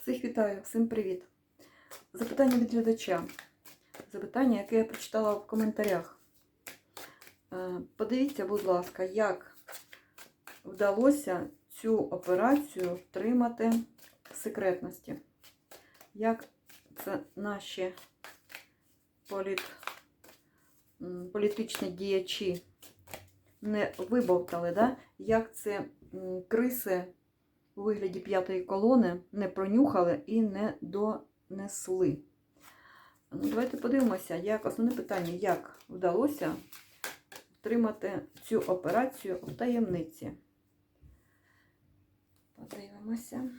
Всіх вітаю, всім привіт. Запитання від глядача. Запитання, яке я прочитала в коментарях. Е, Подивіться, будь ласка, як вдалося цю операцію втримати в секретності. Як це наші політ, політичні діячі не вибовтали, да? як це криси у вигляді п'ятої колони не пронюхали і не донесли. Ну, давайте подивимося, як основне питання, як вдалося втримати цю операцію в таємниці. Подивимося.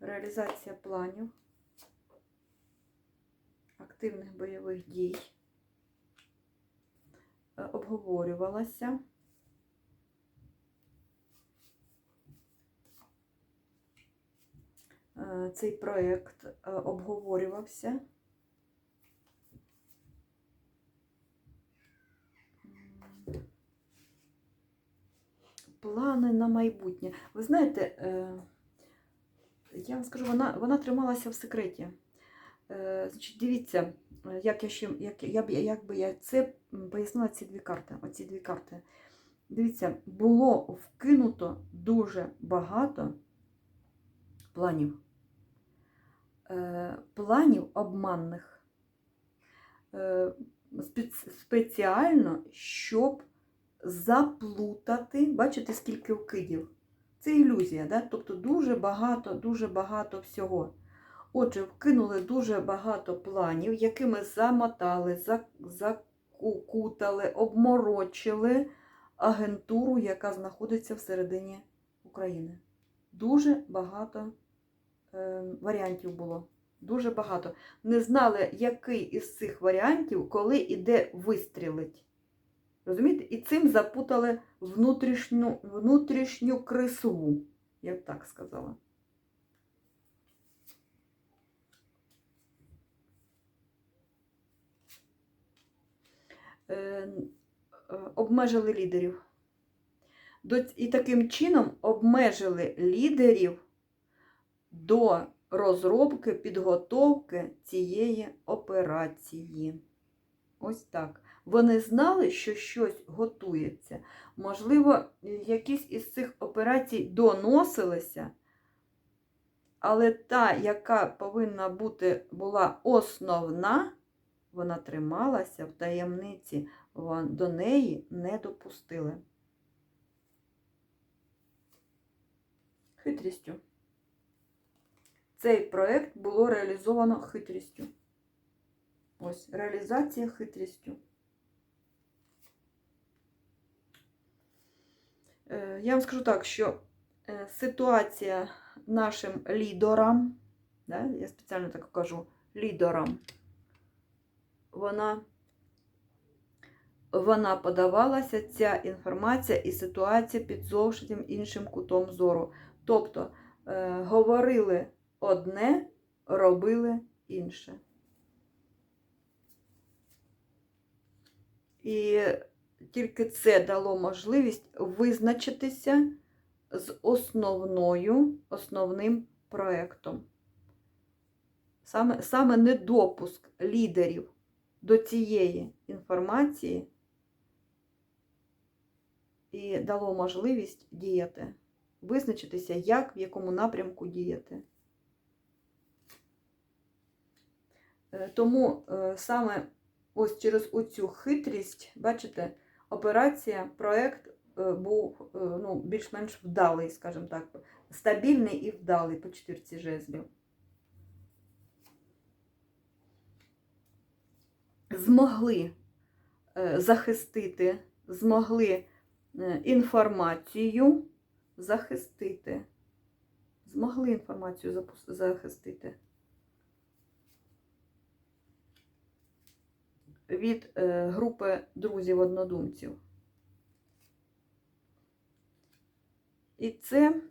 Реалізація планів, активних бойових дій е, обговорювалася. Цей проєкт е, обговорювався. Плани на майбутнє. Ви знаєте, е, я вам скажу, вона, вона трималася в секреті. Е, Значить, дивіться, е, як я ще, як, я як би я це пояснила ці дві карти. Оці дві карти. Дивіться, було вкинуто дуже багато планів. Е, планів обманних. Е, спеціально, щоб заплутати, бачите, скільки вкидів. Це ілюзія, да? тобто дуже багато, дуже багато всього. Отже, вкинули дуже багато планів, якими замотали, за- закутали, обморочили агентуру, яка знаходиться всередині України. Дуже багато варіантів було. Дуже багато. Не знали, який із цих варіантів, коли і де вистрілить. Розумієте? І цим запутали внутрішню, внутрішню крису, я б так сказала. Е, е, обмежили лідерів. І таким чином обмежили лідерів до розробки, підготовки цієї операції. Ось так. Вони знали, що щось готується. Можливо, якісь із цих операцій доносилися, але та, яка повинна бути була основна, вона трималася в таємниці, до неї не допустили. Хитрістю. Цей проект було реалізовано хитрістю. Ось реалізація хитрістю. Е, Я вам скажу так, що е, ситуація нашим лідерам, да, я спеціально так кажу, лідерам, вона, вона подавалася, ця інформація і ситуація під зовсім іншим кутом зору. Тобто е, говорили одне, робили інше. І тільки це дало можливість визначитися з основною, основним проєктом. Саме, саме недопуск лідерів до цієї інформації і дало можливість діяти, визначитися, як, в якому напрямку діяти. Тому е, саме ось через оцю хитрість, бачите, операція, проєкт е, був е, ну, більш-менш вдалий, скажімо так, стабільний і вдалий по четвірці жезлів. Змогли е, захистити, змогли е, інформацію захистити. Змогли інформацію захистити. Від е, групи друзів-однодумців. І це,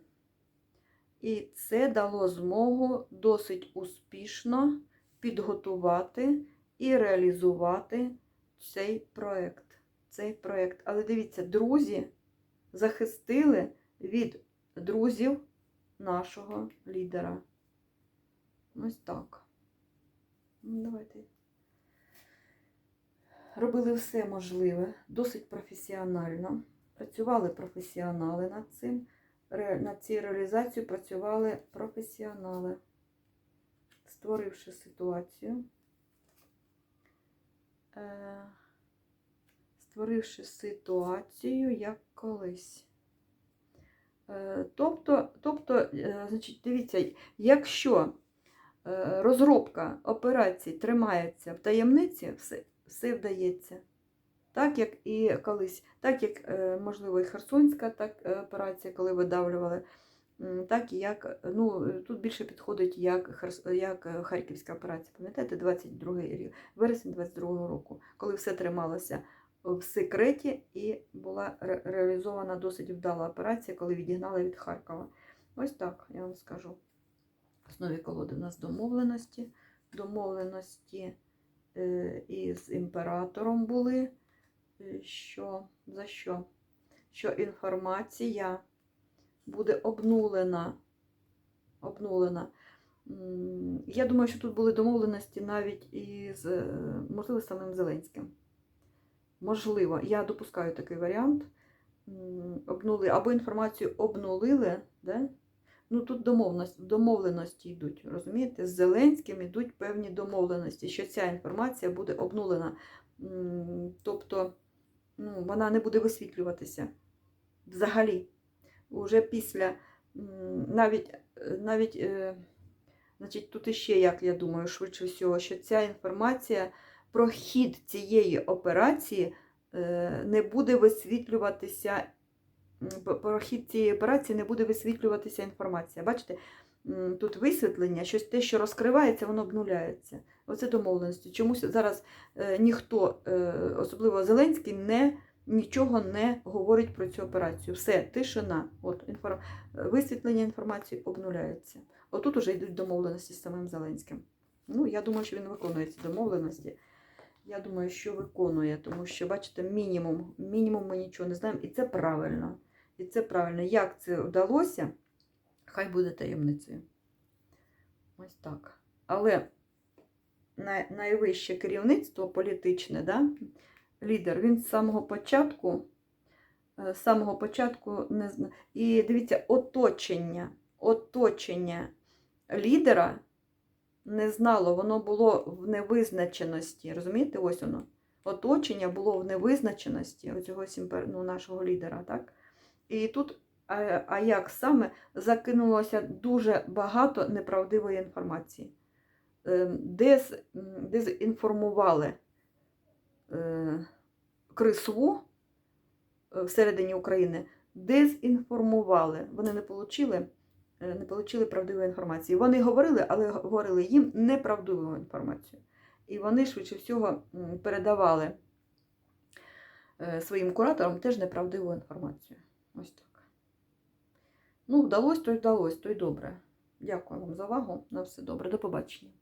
і це дало змогу досить успішно підготувати і реалізувати цей проєкт. Цей проєкт. Але дивіться, друзі захистили від друзів нашого лідера. Ось так. Ну, давайте. Робили все можливе, досить професіонально. Працювали професіонали над цим. Над цією реалізацією працювали професіонали, створивши ситуацію. Е, створивши ситуацію як колись. Е, Тобто, тобто е, значить, дивіться, якщо розробка операцій тримається в таємниці, все, все вдається. Так, як і колись, так як, е, можливо, і Херсонська так, е, операція, коли видавлювали, так і як, ну, тут більше підходить як, як е, Харківська операція. Пам'ятаєте, 22 рік, вересень 22 року, коли все трималося в секреті і була ре- реалізована досить вдала операція, коли відігнали від Харкова. Ось так я вам скажу. В основі колоди у нас домовленості. Домовленості е, із імператором були. Е, Що, за що? Що інформація буде обнулена. обнулена. Я думаю, що тут були домовленості навіть із, е, можливо, самим Зеленським. Можливо, я допускаю такий варіант. Обнули, або інформацію обнулили, да? Ну тут домовленості, домовленості йдуть, розумієте? З Зеленським йдуть певні домовленості, що ця інформація буде обнулена. Тобто ну, вона не буде висвітлюватися взагалі. Уже після навіть, навіть е, значить, тут іще, як я думаю, швидше всього, що ця інформація про хід цієї операції е, не буде висвітлюватися. М, п- Про хід цієї операції не буде висвітлюватися інформація. Бачите, тут висвітлення, щось те, що розкривається, воно обнуляється. Оце домовленості. Чомусь зараз е, ніхто, е, особливо Зеленський, не, нічого не говорить про цю операцію. Все, тишина. От, інформ... Висвітлення інформації обнуляється. Отут уже йдуть домовленості з самим Зеленським. Ну, я думаю, що він виконує ці домовленості. Я думаю, що виконує, тому що, бачите, мінімум, мінімум ми нічого не знаємо, і це правильно. І це правильно. Як це вдалося, хай буде таємницею. Ось так. Але найвище керівництво політичне, да? лідер, він з самого початку, е, з самого початку не зна... І дивіться, оточення, оточення лідера не знало, воно було в невизначеності. Розумієте, ось воно. Оточення було в невизначеності оцього сімпер... ну, нашого лідера, так? І тут, а, а як саме, закинулося дуже багато неправдивої інформації. Е, дезінформували е, крисву е, всередині України, дезінформували. Вони не отримали не отримали правдивої інформації. Вони говорили, але говорили їм неправдиву інформацію. І вони, швидше всього, передавали е, своїм кураторам теж неправдиву інформацію. Ось так. Ну, вдалося, то й вдалося, то й добре. Дякую вам за увагу. На все добре. До побачення.